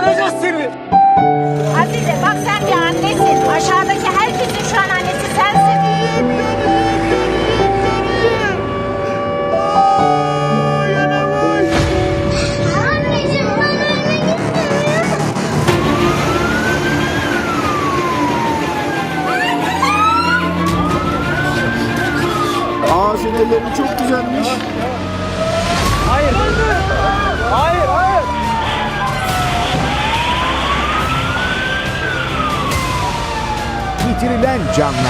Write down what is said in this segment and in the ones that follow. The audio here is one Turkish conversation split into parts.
kurtaracağız seni. Azize bak sen bir annesin. Aşağıdaki herkesin şu an annesi sensin. Anneciğim ben ölmek istemiyorum. Ağzın elleri çok güzelmiş. Hayır. Hayır, hayır. Yitirilen canlar.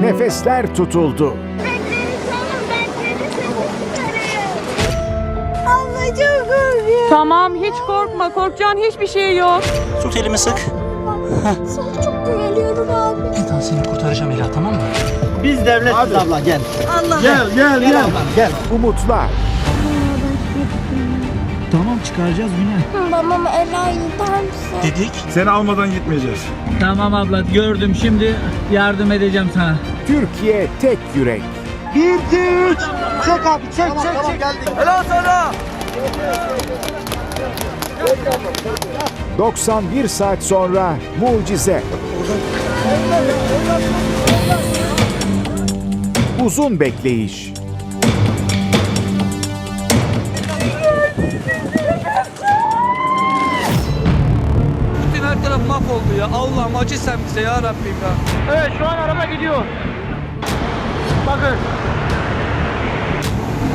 Nefesler tutuldu. Tamam hiç korkma. Korkacağın hiçbir şey yok. Tut elimi sık. Sana çok güveniyorum abi. Ben seni kurtaracağım Ela tamam mı? Biz devletiz abla gel. Allah. Gel, gel, gel. Gel. Umutlar. Tamam çıkaracağız Güney. Babam Ela'yı der misin? Dedik. Seni almadan gitmeyeceğiz. Tamam abla gördüm şimdi yardım edeceğim sana. Türkiye tek yürek. Bir, iki, üç. Çek abi, çek, çek, çek. Geldik. Helal sana. 91 saat sonra mucize. Uzun bekleyiş. Bütün her taraf mahvoldu ya. Allah'ım acı sen bize ya Rabbim ya. Evet, şu an araba gidiyor. Bakın.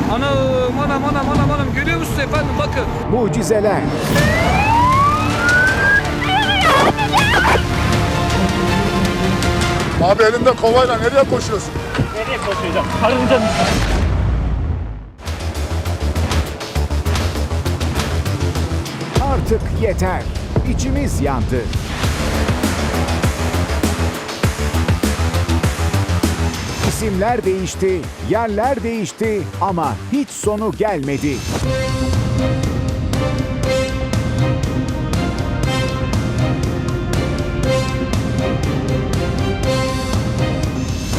Anam anam anam anam anam görüyor musunuz efendim bakın. Mucizeler. Abi elinde kovayla nereye koşuyorsun? Artık yeter. İçimiz yandı. İsimler değişti, yerler değişti ama hiç sonu gelmedi.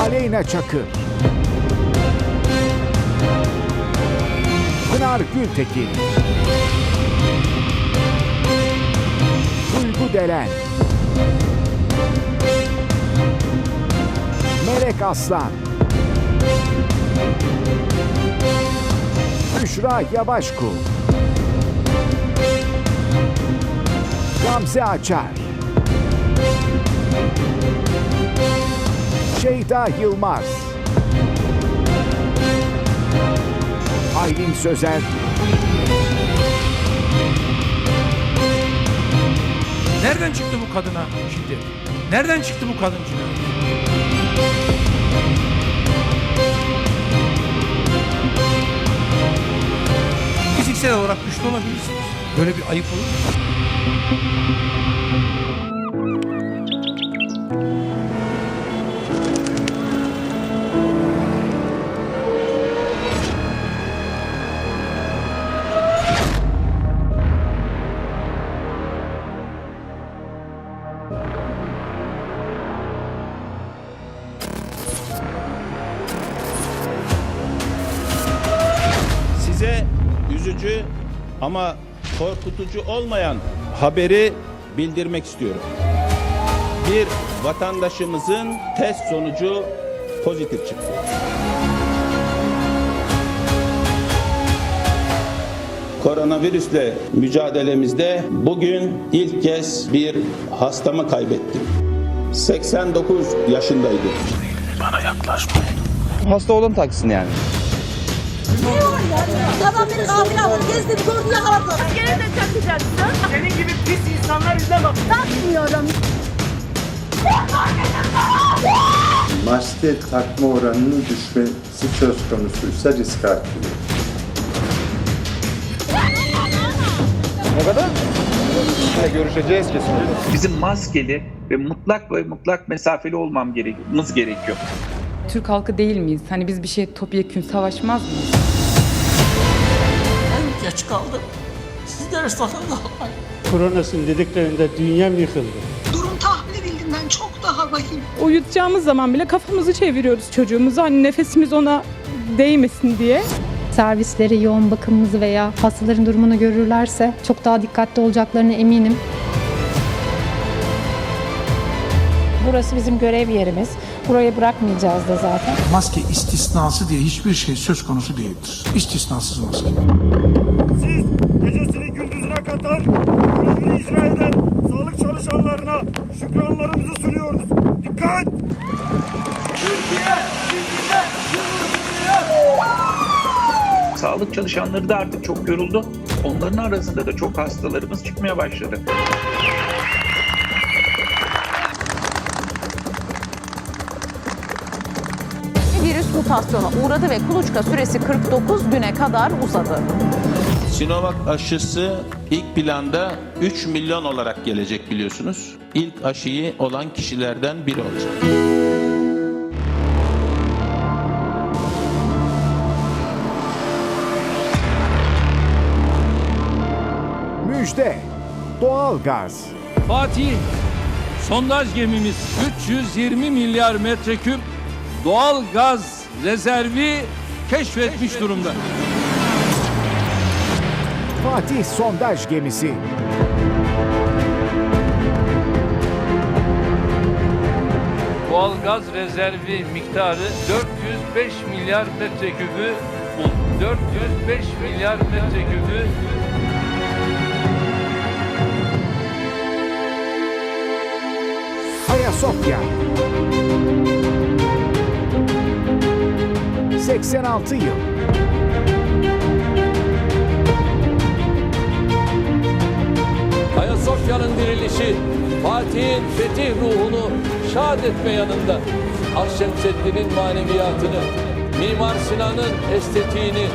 Aleyna Çakır. Pınar Gültekin. Duygu Delen Melek Aslan Büşra Yavaşkul Gamze Açar Şeyda Yılmaz Aylin Sözer Nereden çıktı bu kadına şimdi? Nereden çıktı bu kadın şimdi? Fiziksel olarak güçlü olabilirsiniz. Böyle bir ayıp olur mu? Ama korkutucu olmayan haberi bildirmek istiyorum. Bir vatandaşımızın test sonucu pozitif çıktı. Koronavirüsle mücadelemizde bugün ilk kez bir hastamı kaybettim. 89 yaşındaydı. Hasta olan taksın yani. Adam beni gafil alır. Gezdim gördü yakaladı. Gene de takacaksın. Senin gibi pis insanlar yüzünden bak. Takmıyorum. maske takma oranının düşmesi söz konusuysa risk artıyor. Görüşeceğiz kesinlikle. Bizim maskeli ve mutlak ve mutlak mesafeli olmam gerekiyor, gerekiyor. Türk halkı değil miyiz? Hani biz bir şey topyekün savaşmaz mıyız? Geç kaldım. Sizlere sonunda Koronasın dediklerinde dünyam yıkıldı. Durum tahmin edildiğinden çok daha bakayım. Uyutacağımız zaman bile kafamızı çeviriyoruz çocuğumuzu. Hani nefesimiz ona değmesin diye. Servisleri, yoğun bakımımızı veya hastaların durumunu görürlerse çok daha dikkatli olacaklarına eminim. Burası bizim görev yerimiz. Buraya bırakmayacağız da zaten. Maske istisnası diye hiçbir şey söz konusu değildir. İstisnasız maske. Siz gecesini gündüzüne katar, görevini icra eden sağlık çalışanlarına şükranlarımızı sunuyoruz. Dikkat! Sağlık çalışanları da artık çok yoruldu. Onların arasında da çok hastalarımız çıkmaya başladı. Mutasyona uğradı ve kuluçka süresi 49 güne kadar uzadı. Sinovac aşısı ilk planda 3 milyon olarak gelecek biliyorsunuz. İlk aşıyı olan kişilerden biri olacak. Müjde. Doğalgaz. Fatih, sondaj gemimiz 320 milyar metreküp doğal gaz rezervi keşfetmiş durumda. Fatih sondaj gemisi. Doğal gaz rezervi miktarı 405 milyar metreküpü buldu. 405 milyar metreküpü Ayasofya. 86 yıl. Ayasofya'nın dirilişi Fatih'in fetih ruhunu şad etme yanında Akşemseddin'in maneviyatını, Mimar Sinan'ın estetiğini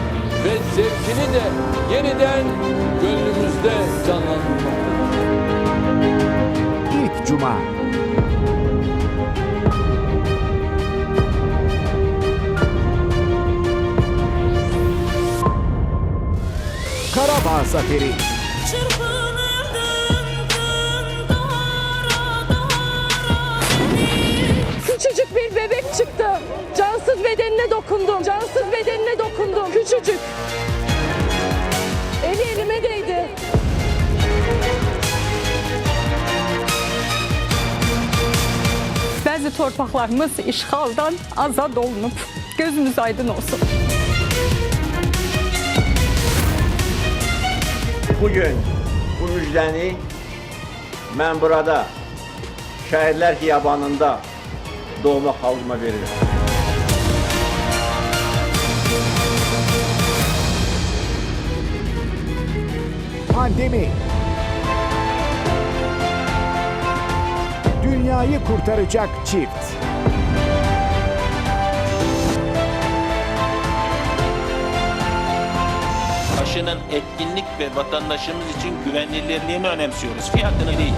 ve zevkini de yeniden gönlümüzde canlandırmaktadır. İlk Cuma. Zaferi. Küçücük bir bebek çıktı. Cansız bedenine dokundum. Cansız bedenine dokundum. Küçücük. Eli elime değdi. Bəzi torpaqlarımız işğaldan azad olunub. Gözümüz aydın olsun. Bugün bu müjdəni mən burada şəhidlər xiyabanında doğma xalqıma verirəm. Pandemi. Dünyayı kurtaracak çift. Aşının etkinlik ve vatandaşımız için güvenilirliğini önemsiyoruz. Fiyatını değil.